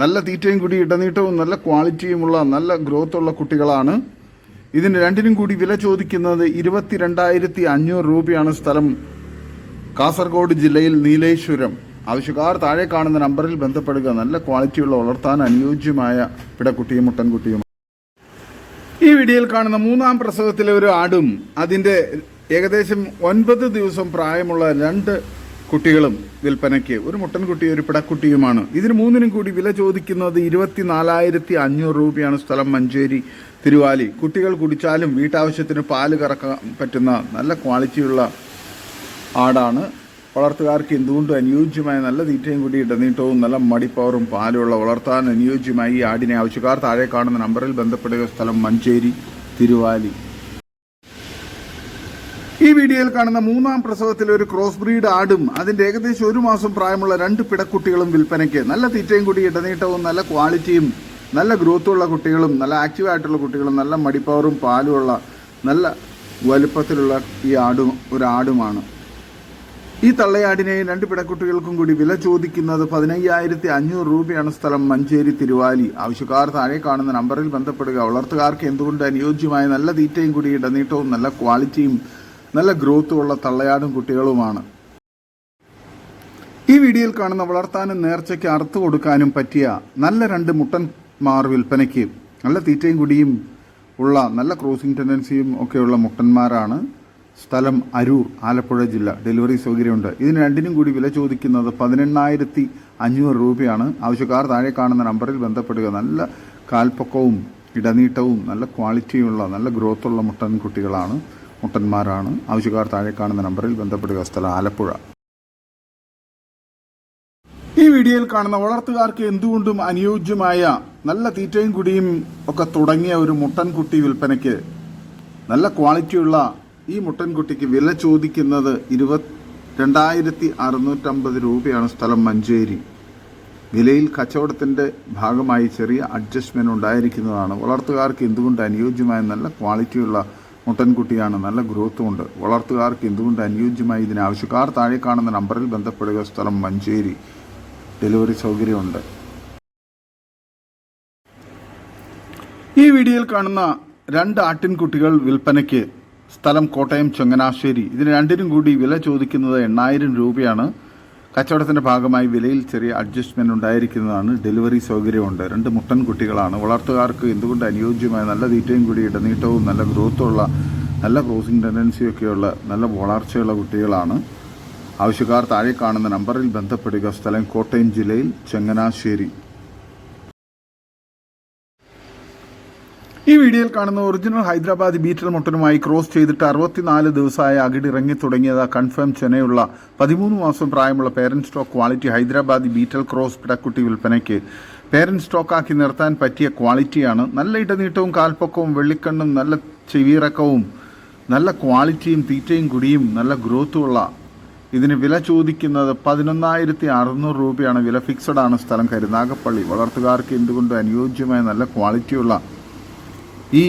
നല്ല തീറ്റയും കൂടി ഇടനീട്ടവും നല്ല ക്വാളിറ്റിയുമുള്ള നല്ല ഗ്രോത്ത് ഉള്ള കുട്ടികളാണ്. ഇതിന് രണ്ടിനും കൂടി വില ചോദിക്കുന്നത് ഇരുപത്തിരണ്ടായിരത്തി അഞ്ഞൂറ് രൂപയാണ് സ്ഥലം. കാസർഗോഡ് ജില്ലയിൽ നീലേശ്വരം. ആവശ്യക്കാർ താഴെ കാണുന്ന നമ്പറിൽ ബന്ധപ്പെടുക. നല്ല ക്വാളിറ്റിയുള്ള വളർത്താൻ അനുയോജ്യമായ പിടക്കുട്ടിയും മുട്ടൻകുട്ടിയും. ഈ വീഡിയോയിൽ കാണുന്ന മൂന്നാം പ്രസവത്തിലെ ഒരു ആടും അതിന്റെ ഏകദേശം ഒൻപത് ദിവസം പ്രായമുള്ള രണ്ട് കുട്ടികളും വിൽപ്പനയ്ക്ക് ഒരു മുട്ടൻകുട്ടി ഒരു പിടക്കുട്ടിയുമാണ്. ഇതിന് മൂന്നിനും കൂടി വില ചോദിക്കുന്നത് ഇരുപത്തിനാലായിരത്തി അഞ്ഞൂറ് രൂപയാണ് സ്ഥലം മഞ്ചേരി തിരുവാലി. കുട്ടികൾ കുടിച്ചാലും വീട്ടാവശ്യത്തിന് പാൽ കറക്കാൻ പറ്റുന്ന നല്ല ക്വാളിറ്റിയുള്ള ആടാണ്. വളർത്തുകാർക്ക് എന്തുകൊണ്ടും അനുയോജ്യമായ നല്ല തീറ്റയും കൂടി ഇടനീട്ടവും നല്ല മടിപ്പവറും പാലുമുള്ള വളർത്താൻ അനുയോജ്യമായി ഈ ആടിനെ ആവശ്യക്കാർ താഴെ കാണുന്ന നമ്പറിൽ ബന്ധപ്പെടുക. സ്ഥലം മഞ്ചേരി തിരുവാലി. ഈ വീഡിയോയിൽ കാണുന്ന മൂന്നാം പ്രസവത്തിലെ ഒരു ക്രോസ് ബ്രീഡ് ആടും അതിന്റെ ഏകദേശം ഒരു മാസം പ്രായമുള്ള രണ്ട് പിടക്കുട്ടികളും വിൽപ്പനയ്ക്ക്. നല്ല തീറ്റയും കൂടി ഇടനീട്ടവും നല്ല ക്വാളിറ്റിയും നല്ല ഗ്രോത്തുള്ള കുട്ടികളും നല്ല ആക്റ്റീവ് ആയിട്ടുള്ള കുട്ടികളും നല്ല മടിപ്പവറും പാലുമുള്ള നല്ല വലുപ്പത്തിലുള്ള ഈ ആടും ഒരു ആടുമാണ് ഈ തള്ളയാടിനെയും രണ്ട് പിടക്കുട്ടികൾക്കും കൂടി വില ചോദിക്കുന്നത് പതിനയ്യായിരത്തി അഞ്ഞൂറ് രൂപയാണ് സ്ഥലം മഞ്ചേരി തിരുവാലി. ആവശ്യക്കാർ താഴെ കാണുന്ന നമ്പറിൽ ബന്ധപ്പെടുക. വളർത്തുകാർക്ക് എന്തുകൊണ്ട് അനുയോജ്യമായ നല്ല തീറ്റയും കൂടി ഇടനീട്ടവും നല്ല ക്വാളിറ്റിയും നല്ല ഗ്രോത്തും ഉള്ള തള്ളയാടും കുട്ടികളുമാണ്. ഈ വീഡിയോയിൽ കാണുന്ന വളർത്താനും നേർച്ചയ്ക്ക് അറുത്തു കൊടുക്കാനും പറ്റിയ നല്ല രണ്ട് മുട്ടന്മാർ വിൽപ്പനയ്ക്ക് നല്ല തീറ്റയും കുടിയും ഉള്ള നല്ല ക്രോസിംഗ് ടെൻഡൻസിയും ഒക്കെയുള്ള മുട്ടന്മാരാണ് സ്ഥലം അരൂർ ആലപ്പുഴ ജില്ല. ഡെലിവറി സൗകര്യമുണ്ട്. ഇതിന് രണ്ടിനും കൂടി വില ചോദിക്കുന്നത് പതിനെണ്ണായിരത്തി അഞ്ഞൂറ് രൂപയാണ്. ആവശ്യക്കാർ താഴെ കാണുന്ന നമ്പറിൽ ബന്ധപ്പെടുക. നല്ല കാൽപ്പൊക്കവും ഇടനീട്ടവും നല്ല ക്വാളിറ്റിയുള്ള നല്ല ഗ്രോത്തുള്ള മുട്ടൻ കുട്ടികളാണ്. മുട്ടന്മാരാണ്. ആവശ്യക്കാർ താഴെ കാണുന്ന നമ്പറിൽ ബന്ധപ്പെടുക. സ്ഥലം ആലപ്പുഴ. ഈ വീഡിയോയിൽ കാണുന്ന വളർത്തുകാർക്ക് എന്തുകൊണ്ടും അനുയോജ്യമായ നല്ല തീറ്റയും കുടിയും ഒക്കെ തുടങ്ങിയ ഒരു മുട്ടൻകുട്ടി വിൽപ്പനയ്ക്ക് നല്ല ക്വാളിറ്റിയുള്ള ഈ മുട്ടൻകുട്ടിക്ക് വില ചോദിക്കുന്നത് ഇരുപത്തി രണ്ടായിരത്തി അറുന്നൂറ്റമ്പത് രൂപയാണ് സ്ഥലം മഞ്ചേരി. വിലയിൽ കച്ചവടത്തിന്റെ ഭാഗമായി ചെറിയ അഡ്ജസ്റ്റ്മെന്റ് ഉണ്ടായിരിക്കുന്നതാണ്. വളർത്തുകാർക്ക് എന്തുകൊണ്ട് അനുയോജ്യമായ നല്ല ക്വാളിറ്റിയുള്ള മുട്ടൻകുട്ടിയാണ്. നല്ല ഗ്രോത്തും ഉണ്ട് വളർത്തുകാർക്ക് എന്തുകൊണ്ട് അനുയോജ്യമായി ഇതിന് ആവശ്യക്കാർ താഴെ കാണുന്ന നമ്പറിൽ ബന്ധപ്പെടുക. സ്ഥലം മഞ്ചേരി. ഡെലിവറി സൗകര്യമുണ്ട്. ഈ വീഡിയോയിൽ കാണുന്ന രണ്ട് ആട്ടിൻകുട്ടികൾ വിൽപ്പനയ്ക്ക് സ്ഥലം കോട്ടയം ചങ്ങനാശ്ശേരി. ഇതിന് രണ്ടിനും കൂടി വില ചോദിക്കുന്നത് എണ്ണായിരം രൂപയാണ്. കച്ചവടത്തിന്റെ ഭാഗമായി വിലയിൽ ചെറിയ അഡ്ജസ്റ്റ്മെന്റ് ഉണ്ടായിരിക്കുന്നതാണ് ഡെലിവറി സൗകര്യമുണ്ട്. രണ്ട് മുട്ടൻ കുട്ടികളാണ്. വളർത്തുകാർക്ക് എന്തുകൊണ്ട് അനുയോജ്യമായ നല്ല തീറ്റയും കൂടി ഇടനീട്ടവും നല്ല ഗ്രോത്തുള്ള നല്ല ക്രോസിംഗ് ടെൻഡൻസിയൊക്കെയുള്ള നല്ല വളർച്ചയുള്ള കുട്ടികളാണ്. ആവശ്യക്കാർ താഴെ കാണുന്ന നമ്പറിൽ ബന്ധപ്പെടുക. സ്ഥലം കോട്ടയം ജില്ലയിൽ ചങ്ങനാശ്ശേരി. ഈ വീഡിയോയിൽ കാണുന്ന ഒറിജിനൽ ഹൈദരാബാദ് ബീറ്റൽ മുട്ടനുമായി ക്രോസ് ചെയ്തിട്ട് അറുപത്തിനാല് ദിവസമായ അകിടിറങ്ങി തുടങ്ങിയത് കൺഫേം ചെനയുള്ള പതിമൂന്ന് മാസം പ്രായമുള്ള parent stock quality Hyderabad beetal cross പിടക്കുട്ടി വിൽപ്പനയ്ക്ക് പേരന്റ് സ്റ്റോക്കാക്കി നിർത്താൻ പറ്റിയ ക്വാളിറ്റിയാണ് നല്ല ഇടനീട്ടവും കാൽപ്പൊക്കവും വെള്ളിക്കണ്ണും നല്ല ചെവിയിറക്കവും നല്ല ക്വാളിറ്റിയും തീറ്റയും കുടിയും നല്ല ഗ്രോത്തുമുള്ള ഇതിന് വില ചോദിക്കുന്നത് പതിനൊന്നായിരത്തി അറുന്നൂറ് രൂപയാണ്. വില ഫിക്സഡ് ആണ് സ്ഥലം കരുനാഗപ്പള്ളി. വളർത്തുകാർക്ക് എന്തുകൊണ്ടും അനുയോജ്യമായ നല്ല ക്വാളിറ്റിയുള്ള ഈ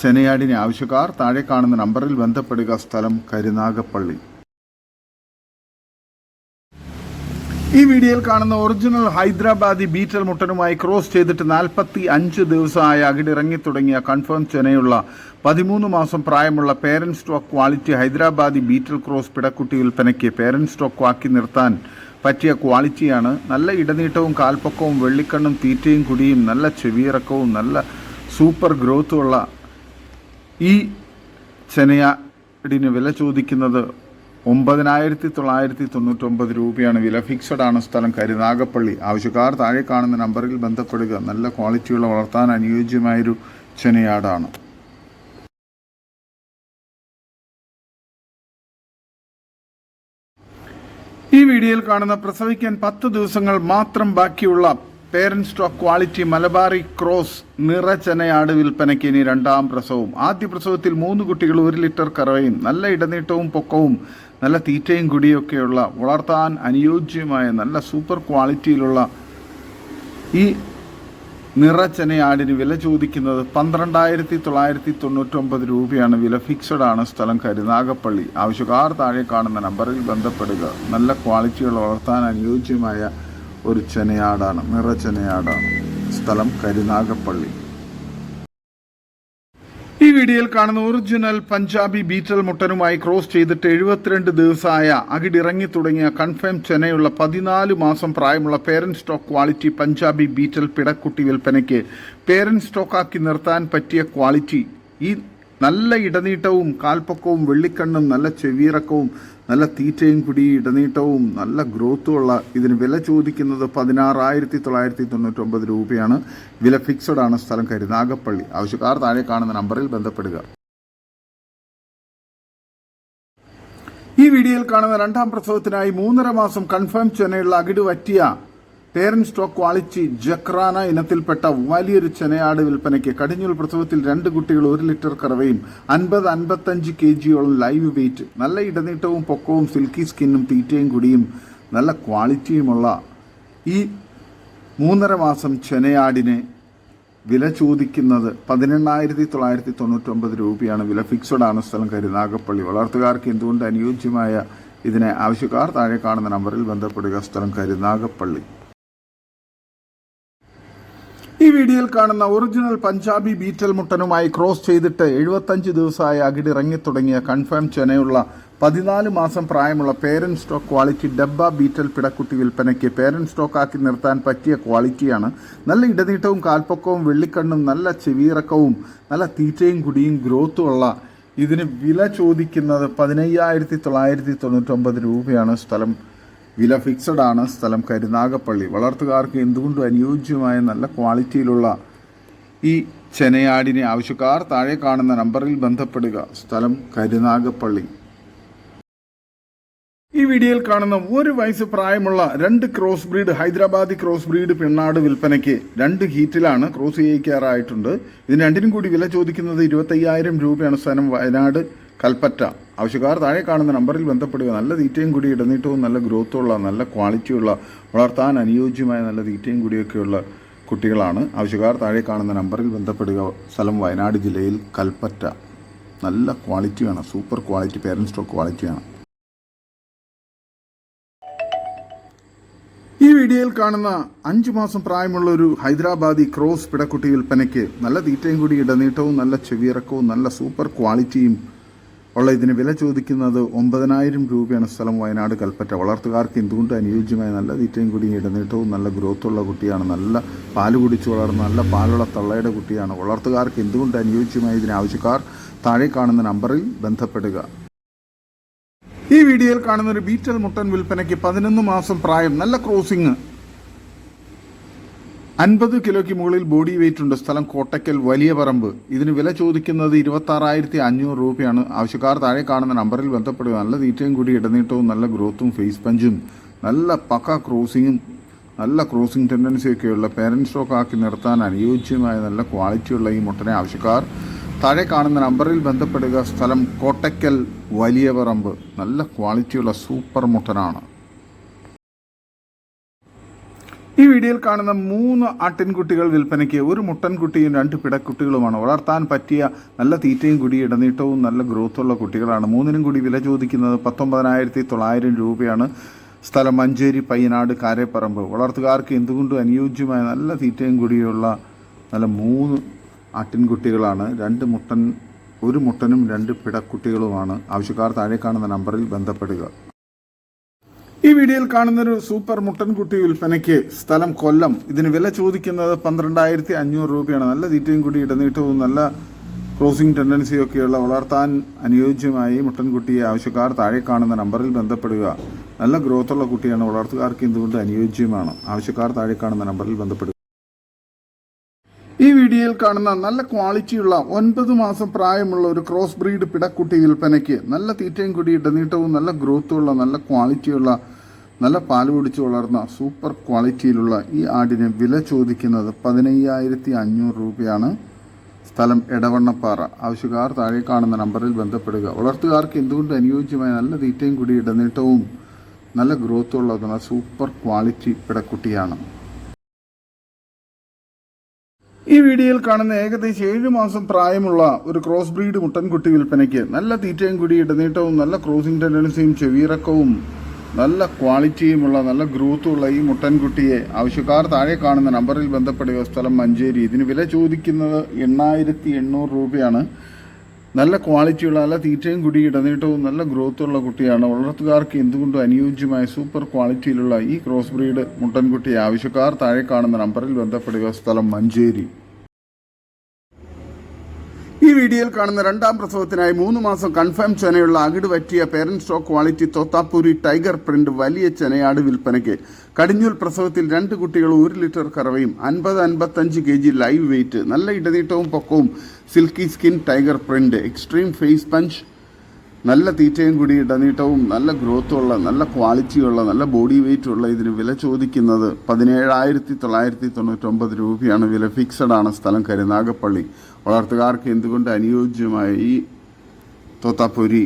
ചെനയാടിനെ ആവശ്യക്കാർ താഴെ കാണുന്ന നമ്പറിൽ ബന്ധപ്പെടുക സ്ഥലം കരുനാഗപ്പള്ളി. ഈ വീഡിയോയിൽ കാണുന്ന ഒറിജിനൽ ഹൈദരാബാദി ബീറ്റൽ മുട്ടനുമായി ക്രോസ് ചെയ്തിട്ട് നാൽപ്പത്തി അഞ്ച് ദിവസമായ അകിടിറങ്ങി തുടങ്ങിയ കൺഫേം ചെനയുള്ള പതിമൂന്ന് മാസം പ്രായമുള്ള parent stock quality Hyderabadi beetal cross പിടക്കുട്ടി വിൽപ്പനയ്ക്ക് പേരന്റ് സ്റ്റോക്ക് ആക്കി നിർത്താൻ പറ്റിയ ക്വാളിറ്റിയാണ് നല്ല ഇടനീട്ടവും കാൽപ്പൊക്കവും വെള്ളിക്കണ്ണും തീറ്റയും കുടിയും നല്ല ചെവിയിറക്കവും നല്ല സൂപ്പർ ഗ്രോത്തുള്ള ഈ ചെനയാടിന് വില ചോദിക്കുന്നത് ഒമ്പതിനായിരത്തി തൊള്ളായിരത്തി തൊണ്ണൂറ്റൊമ്പത് രൂപയാണ്. വില ഫിക്സഡ് ആണ് സ്ഥലം. കരുനാഗപ്പള്ളി ആവശ്യക്കാർ താഴെ കാണുന്ന നമ്പറിൽ ബന്ധപ്പെടുക. നല്ല ക്വാളിറ്റിയുള്ള വളർത്താൻ അനുയോജ്യമായൊരു ചെനയാടാണ്. ഈ വീഡിയോയിൽ കാണുന്ന പ്രസവിക്കാൻ പത്ത് ദിവസങ്ങൾ മാത്രം ബാക്കിയുള്ള parent stock quality Malabari cross നിറചനയാട് വിൽപ്പനയ്ക്ക് ഇനി രണ്ടാം പ്രസവവും. ആദ്യ പ്രസവത്തിൽ മൂന്ന് കുട്ടികൾ ഒരു ലിറ്റർ കറവയും നല്ല ഇടനീട്ടവും പൊക്കവും നല്ല തീറ്റയും കുടിയൊക്കെയുള്ള വളർത്താൻ അനുയോജ്യമായ നല്ല സൂപ്പർ ക്വാളിറ്റിയിലുള്ള ഈ നിറച്ചനയാടിന് വില ചോദിക്കുന്നത് പന്ത്രണ്ടായിരത്തി തൊള്ളായിരത്തി തൊണ്ണൂറ്റൊമ്പത് രൂപയാണ്. വില ഫിക്സഡ് ആണ് സ്ഥലം കരുനാഗപ്പള്ളി ആവശ്യക്കാർ താഴെ കാണുന്ന നമ്പറിൽ ബന്ധപ്പെടുക. നല്ല ക്വാളിറ്റിയുള്ള വളർത്താൻ അനുയോജ്യമായ ഒരു ചെനയാടാണ് നിറചെനയാടാണ് സ്ഥലം കരുനാഗപ്പള്ളി. ഈ വീഡിയോയിൽ കാണുന്ന ഒറിജിനൽ പഞ്ചാബി ബീറ്റൽ മുട്ടനുമായി ക്രോസ് ചെയ്തിട്ട് എഴുപത്തിരണ്ട് ദിവസമായ അകിടിറങ്ങി തുടങ്ങിയ കൺഫേം ചെനയുള്ള പതിനാല് മാസം പ്രായമുള്ള parent stock quality Punjabi beetal പിടക്കുട്ടി വിൽപ്പനയ്ക്ക് പേരന്റ് സ്റ്റോക്കാക്കി നിർത്താൻ പറ്റിയ ക്വാളിറ്റി. ഈ നല്ല ഇടനീട്ടവും കാൽപ്പൊക്കവും വെള്ളിക്കണ്ണും നല്ല ചെവിയിറക്കവും നല്ല തീറ്റയും കുടി ഇടനീട്ടവും നല്ല ഗ്രോത്തും ഉള്ള ഇതിന് വില ചോദിക്കുന്നത് പതിനാറായിരത്തി തൊള്ളായിരത്തി തൊണ്ണൂറ്റൊമ്പത് രൂപയാണ്. വില ഫിക്സഡ് ആണ് സ്ഥലം കരുനാഗപ്പള്ളി ആവശ്യക്കാർ താഴെ കാണുന്ന നമ്പറിൽ ബന്ധപ്പെടുക. ഈ വീഡിയോയിൽ കാണുന്ന രണ്ടാം പ്രസവത്തിനായി മൂന്നര മാസം കൺഫേം ചെന്നൈയുള്ള അകിട് പറ്റിയ പേരന്റ് സ്റ്റോക്ക് ക്വാളിറ്റി ജക്രാന ഇനത്തിൽപ്പെട്ട വലിയൊരു ചെനയാട് വിൽപ്പനയ്ക്ക് കടിഞ്ഞൂൽ പ്രസവത്തിൽ രണ്ട് കുട്ടികൾ ഒരു ലിറ്റർ കറവയും അൻപത് അൻപത്തഞ്ച് കെ ജിയോളം ലൈവ് വെയിറ്റ് നല്ല ഇടനീട്ടവും പൊക്കവും സിൽക്കി സ്കിന്നും തീറ്റയും കുടിയും നല്ല ക്വാളിറ്റിയുമുള്ള ഈ മൂന്നര മാസം ചെനയാടിനെ വില ചോദിക്കുന്നത് പതിനെണ്ണായിരത്തി തൊള്ളായിരത്തി തൊണ്ണൂറ്റൊമ്പത് രൂപയാണ്. വില ഫിക്സഡ് ആണ് സ്ഥലം കരുനാഗപ്പള്ളി വളർത്തുകാർക്ക് എന്തുകൊണ്ട് അനുയോജ്യമായ ഇതിനെ ആവശ്യക്കാർ താഴെ കാണുന്ന നമ്പറിൽ ബന്ധപ്പെടുക. സ്ഥലം കരുനാഗപ്പള്ളി ഈ വീഡിയോയിൽ കാണുന്ന ഒറിജിനൽ പഞ്ചാബി ബീറ്റൽ മുട്ടനുമായി ക്രോസ് ചെയ്തിട്ട് എഴുപത്തഞ്ച് ദിവസമായി അകിടിറങ്ങി തുടങ്ങിയ കൺഫേം ചെനയുള്ള പതിനാല് മാസം പ്രായമുള്ള പേരന്റ് സ്റ്റോക്ക് ക്വാളിറ്റി ഡബ്ബ ബീറ്റൽ പിടക്കുട്ടി വിൽപ്പനയ്ക്ക് പേരന്റ് സ്റ്റോക്കാക്കി നിർത്താൻ പറ്റിയ ക്വാളിറ്റിയാണ് നല്ല ഇടനീട്ടവും കാൽപ്പൊക്കവും വെള്ളിക്കണ്ണും നല്ല ചെവിയിറക്കവും നല്ല തീറ്റയും കുടിയും ഗ്രോത്തും ഉള്ള ഇതിന് വില ചോദിക്കുന്നത് പതിനയ്യായിരത്തി തൊള്ളായിരത്തി തൊണ്ണൂറ്റൊമ്പത് രൂപയാണ് സ്ഥലം. വില ഫിക്സഡ് ആണ് സ്ഥലം കരുനാഗപ്പള്ളി. വളർത്തുകാർക്ക് എന്തുകൊണ്ടും അനുയോജ്യമായ നല്ല ക്വാളിറ്റിയിലുള്ള ഈ ചെനയാടിനെ ആവശ്യക്കാർ താഴെ കാണുന്ന നമ്പറിൽ ബന്ധപ്പെടുക. സ്ഥലം കരുനാഗപ്പള്ളി. ഈ വീഡിയോയിൽ കാണുന്ന ഒരു വയസ്സ് പ്രായമുള്ള രണ്ട് cross breed Hyderabadi cross breed പെണ്ണാട് വിൽപ്പനയ്ക്ക് രണ്ട് ഹീറ്റിലാണ് ക്രോസ് ചെയ്യിക്കാറായിട്ടുണ്ട്. ഇതിന് രണ്ടിനും കൂടി വില ചോദിക്കുന്നത് ഇരുപത്തയ്യായിരം രൂപയാണ്. സ്ഥലം വയനാട് കൽപ്പറ്റ. ആവശ്യക്കാർ താഴെ കാണുന്ന നമ്പറിൽ ബന്ധപ്പെടുക. നല്ല തീറ്റയും കൂടി ഇടനീട്ടവും നല്ല ഗ്രോത്തുള്ള നല്ല ക്വാളിറ്റിയുള്ള വളർത്താൻ അനുയോജ്യമായ നല്ല തീറ്റയും കൂടിയൊക്കെയുള്ള കുട്ടികളാണ് ആവശ്യക്കാർ താഴെ കാണുന്ന നമ്പറിൽ ബന്ധപ്പെടുക. സ്ഥലം വയനാട് ജില്ലയിൽ കൽപ്പറ്റ. നല്ല ക്വാളിറ്റിയാണ് സൂപ്പർ ക്വാളിറ്റി പേരൻസ് സ്റ്റോക്ക് ക്വാളിറ്റിയാണ് ഈ വീഡിയോയിൽ കാണുന്ന അഞ്ചു മാസം പ്രായമുള്ള ഒരു ഹൈദരാബാദി ക്രോസ് പിടക്കുട്ടി വിൽപ്പനയ്ക്ക് നല്ല തീറ്റയും കൂടി ഇടനീട്ടവും നല്ല ചെവിയിറക്കവും നല്ല സൂപ്പർ ക്വാളിറ്റിയും ഉള്ള ഇതിന് വില ചോദിക്കുന്നത് ഒമ്പതിനായിരം രൂപയാണ് സ്ഥലം വയനാട് കൽപ്പറ്റ. വളർത്തുകാർക്ക് എന്തുകൊണ്ട് അനുയോജ്യമായ നല്ല തീറ്റയും കൂടി ഇടനീട്ടവും നല്ല ഗ്രോത്തുള്ള കുട്ടിയാണ് നല്ല പാൽ കുടിച്ചു വളർന്ന നല്ല പാലുള്ള തള്ളയുടെ കുട്ടിയാണ്. വളർത്തുകാർക്ക് എന്തുകൊണ്ട് അനുയോജ്യമായ ഇതിനാവശ്യക്കാർ താഴെ കാണുന്ന നമ്പറിൽ ബന്ധപ്പെടുക. ഈ വീഡിയോയിൽ കാണുന്ന ഒരു ബീറ്റൽ മുട്ടൻ വിൽപ്പനയ്ക്ക് പതിനൊന്ന് മാസം പ്രായം നല്ല ക്രോസിങ് അൻപത് കിലോയ്ക്ക് മുകളിൽ ബോഡി വെയിറ്റ് ഉണ്ട്. സ്ഥലം കോട്ടയ്ക്കൽ വലിയ പറമ്പ്. ഇതിന് വില ചോദിക്കുന്നത് ഇരുപത്തി ആറായിരത്തി അഞ്ഞൂറ് രൂപയാണ്. ആവശ്യക്കാർ താഴെ കാണുന്ന നമ്പറിൽ ബന്ധപ്പെടുക. നല്ല തീറ്റയും കൂടി ഇടനീട്ടവും നല്ല ഗ്രോത്തും ഫേസ് പഞ്ചും നല്ല പക്ക ക്രോസിങ്ങും നല്ല ക്രോസിംഗ് ടെൻഡൻസിയൊക്കെയുള്ള പേരന്റ് സ്റ്റോക്ക് ആക്കി നിർത്താൻ അനുയോജ്യമായ നല്ല ക്വാളിറ്റിയുള്ള ഈ മുട്ടനെ ആവശ്യക്കാർ താഴെ കാണുന്ന നമ്പറിൽ ബന്ധപ്പെടുക. സ്ഥലം കോട്ടയ്ക്കൽ വലിയ പറമ്പ്. നല്ല ക്വാളിറ്റിയുള്ള സൂപ്പർ മുട്ടനാണ്. ഈ വീഡിയോയിൽ കാണുന്ന മൂന്ന് ആട്ടിൻകുട്ടികൾ വിൽപ്പനയ്ക്ക് ഒരു മുട്ടൻകുട്ടിയും രണ്ട് പിടക്കുട്ടികളുമാണ്. വളർത്താൻ പറ്റിയ നല്ല തീറ്റയും കൂടി ഇടനീട്ടവും നല്ല ഗ്രോത്തുള്ള കുട്ടികളാണ്. മൂന്നിനും കൂടി വില ചോദിക്കുന്നത് പത്തൊമ്പതിനായിരത്തി തൊള്ളായിരം രൂപയാണ്. സ്ഥലം മഞ്ചേരി പയ്യനാട് കാരേപ്പറമ്പ്. വളർത്തുകാർക്ക് എന്തുകൊണ്ടും അനുയോജ്യമായ നല്ല തീറ്റയും കൂടിയുള്ള നല്ല മൂന്ന് ആട്ടിൻകുട്ടികളാണ്. രണ്ട് മുട്ടൻ ഒരു മുട്ടനും രണ്ട് പിടക്കുട്ടികളുമാണ്. ആവശ്യക്കാർ താഴെ കാണുന്ന നമ്പറിൽ ബന്ധപ്പെടുക. ഈ വീഡിയോയിൽ കാണുന്ന ഒരു സൂപ്പർ മുട്ടൻകുട്ടി വിൽപ്പനയ്ക്ക് സ്ഥലം കൊല്ലം. ഇതിന് വില ചോദിക്കുന്നത് പന്ത്രണ്ടായിരത്തി അഞ്ഞൂറ് രൂപയാണ്. നല്ല തീറ്റയും കൂടി ഇടനീട്ടവും നല്ല ക്രോസിംഗ് ടെൻഡൻസിയൊക്കെയുള്ള വളർത്താൻ അനുയോജ്യമായി മുട്ടൻകുട്ടിയെ ആവശ്യക്കാർ താഴെ കാണുന്ന നമ്പറിൽ ബന്ധപ്പെടുക. നല്ല ഗ്രോത്തുള്ള കുട്ടിയാണ് വളർത്തുകാർക്ക് എന്തുകൊണ്ട് അനുയോജ്യമാണ്? ആവശ്യക്കാർ താഴെ കാണുന്ന നമ്പറിൽ ബന്ധപ്പെടുക. ഈ വീഡിയോയിൽ കാണുന്ന നല്ല ക്വാളിറ്റിയുള്ള ഒൻപത് മാസം പ്രായമുള്ള ഒരു ക്രോസ് ബ്രീഡ് പിടക്കുട്ടി വിൽപ്പനയ്ക്ക് നല്ല തീറ്റയും കൂടി ഇടനീട്ടവും നല്ല ഗ്രോത്തുള്ള നല്ല ക്വാളിറ്റിയുള്ള നല്ല പാൽ പിടിച്ച് വളർന്ന സൂപ്പർ ക്വാളിറ്റിയിലുള്ള ഈ ആടിനെ വില ചോദിക്കുന്നത് പതിനയ്യായിരത്തി അഞ്ഞൂറ് രൂപയാണ്. സ്ഥലം എടവണ്ണപ്പാറ. ആവശ്യക്കാർ താഴെ കാണുന്ന നമ്പറിൽ ബന്ധപ്പെടുക. വളർത്തുകാർക്ക് എന്തുകൊണ്ട് അനുയോജ്യമായ നല്ല തീറ്റയും കൂടി ഇടനീട്ടവും നല്ല ഗ്രോത്തുള്ള സൂപ്പർ ക്വാളിറ്റി പിടക്കുട്ടിയാണ്. ഈ വീഡിയോയിൽ കാണുന്ന ഏകദേശം ഏഴ് മാസം പ്രായമുള്ള ഒരു ക്രോസ് ബ്രീഡ് മുട്ടൻകുട്ടി വിൽപ്പനയ്ക്ക് നല്ല തീറ്റയും കൂടി ഇടനീട്ടവും നല്ല ക്രോസിംഗ് ടെൻഡൻസിയും ചെവിയിറക്കവും നല്ല ക്വാളിറ്റിയുമുള്ള നല്ല ഗ്രോത്തുമുള്ള ഈ മുട്ടൻകുട്ടിയെ ആവശ്യക്കാർ താഴെ കാണുന്ന നമ്പറിൽ ബന്ധപ്പെടുക സ്ഥലം മഞ്ചേരി. ഇതിന് വില ചോദിക്കുന്നത് എണ്ണായിരത്തി എണ്ണൂറ് രൂപയാണ്. നല്ല ക്വാളിറ്റിയുള്ള നല്ല തീറ്റയും കുടി ഇടനീട്ടവും നല്ല ഗ്രോത്തുള്ള കുട്ടിയാണ്. വളർത്തുകാർക്ക് എന്തുകൊണ്ടും അനുയോജ്യമായ സൂപ്പർ ക്വാളിറ്റിയിലുള്ള ഈ ക്രോസ് ബ്രീഡ് മുട്ടൻകുട്ടിയെ ആവശ്യക്കാർ താഴെ കാണുന്ന നമ്പറിൽ ബന്ധപ്പെടുക. സ്ഥലം മഞ്ചേരി. ഈ വീഡിയോയിൽ കാണുന്ന രണ്ടാം പ്രസവത്തിനായി മൂന്ന് മാസം കൺഫേം ചെനയുള്ള അകിട് പറ്റിയ parent stock quality Totapuri tiger print വലിയ ചെനയാട് വിൽപ്പനയ്ക്ക്. കടിഞ്ഞൂൽ പ്രസവത്തിൽ രണ്ട് കുട്ടികൾ ഒരു ലിറ്റർ കറവയും അൻപത് അൻപത്തഞ്ച് കെ ജി ലൈവ് വെയിറ്റ് നല്ല ഇടനീട്ടവും പൊക്കവും silky skin tiger print extreme face punch നല്ല തീറ്റയും കൂടി ഇടനീട്ടവും നല്ല ഗ്രോത്തുള്ള നല്ല ക്വാളിറ്റിയുള്ള നല്ല ബോഡി വെയിറ്റ് ഉള്ള ഇതിന് വില ചോദിക്കുന്നത് പതിനേഴായിരത്തി തൊള്ളായിരത്തി തൊണ്ണൂറ്റൊമ്പത് രൂപയാണ്. വില ഫിക്സഡ് ആണ് സ്ഥലം കരുനാഗപ്പള്ളി. വളർത്തുകാർക്ക് എന്തുകൊണ്ട് അനുയോജ്യമായ ഈ തോത്താപ്പൊരി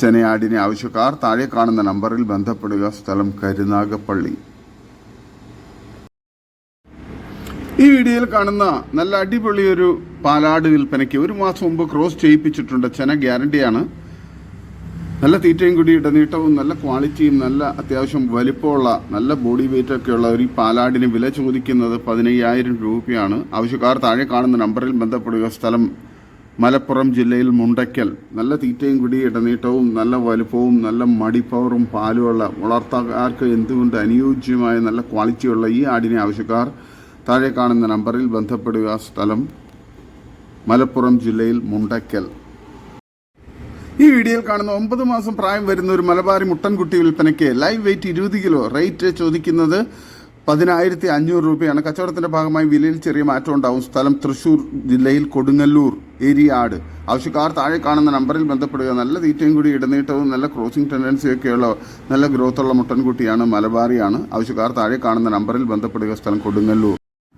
ചെനയാടിനെ ആവശ്യക്കാർ താഴെ കാണുന്ന നമ്പറിൽ ബന്ധപ്പെടുക. സ്ഥലം കരുനാഗപ്പള്ളി. ഈ വീഡിയോയിൽ കാണുന്ന നല്ല അടിപൊളി ഒരു പാലാട് വിൽപ്പനയ്ക്ക് ഒരു മാസം മുമ്പ് ക്രോസ് ചെയ്യിപ്പിച്ചിട്ടുണ്ട്. ചെന ഗ്യാരണ്ടിയാണ് നല്ല തീറ്റയും കൂടി ഇടനീട്ടവും നല്ല ക്വാളിറ്റിയും നല്ല അത്യാവശ്യം വലിപ്പമുള്ള നല്ല ബോഡി വെയിറ്റ് ഉള്ള ഒരു പാലാടിന് വില ചോദിക്കുന്നത് പതിനയ്യായിരം രൂപയാണ്. ആവശ്യക്കാർ താഴെ കാണുന്ന നമ്പറിൽ ബന്ധപ്പെടുക. സ്ഥലം മലപ്പുറം ജില്ലയിൽ മുണ്ടയ്ക്കൽ. നല്ല തീറ്റയും കൂടി ഇടനീട്ടവും നല്ല വലുപ്പവും നല്ല മടിപ്പവറും പാലുമുള്ള വളർത്താർക്ക് എന്തുകൊണ്ട് അനുയോജ്യമായ നല്ല ക്വാളിറ്റിയുള്ള ഈ ആടിനെ ആവശ്യക്കാർ താഴെ കാണുന്ന നമ്പറിൽ ബന്ധപ്പെടുക. സ്ഥലം മലപ്പുറം ജില്ലയിൽ മുണ്ടക്കൽ. ഈ വീഡിയോയിൽ കാണുന്ന ഒമ്പത് മാസം പ്രായം വരുന്ന ഒരു മലബാരി മുട്ടൻകുട്ടി വിൽപ്പനയ്ക്ക് ലൈവ് വെയിറ്റ് ഇരുപത് കിലോ. റേറ്റ് ചോദിക്കുന്നത് പതിനായിരത്തി അഞ്ഞൂറ് രൂപയാണ്. കച്ചവടത്തിന്റെ ഭാഗമായി വിലയിൽ ചെറിയ മാറ്റം ഉണ്ടാവും. സ്ഥലം തൃശൂർ ജില്ലയിൽ കൊടുങ്ങല്ലൂർ ഏരിയാട് ആവശ്യക്കാർ താഴെ കാണുന്ന നമ്പറിൽ ബന്ധപ്പെടുക. നല്ല തീറ്റയും കൂടി ഇടനീട്ടവും നല്ല ക്രോസിംഗ് ടെൻഡൻസി ഒക്കെയുള്ള നല്ല ഗ്രോത്തുള്ള മുട്ടൻകുട്ടിയാണ് മലബാറിയാണ്. ആവശ്യക്കാർ താഴെ കാണുന്ന നമ്പറിൽ ബന്ധപ്പെടുക. സ്ഥലം കൊടുങ്ങല്ലൂർ.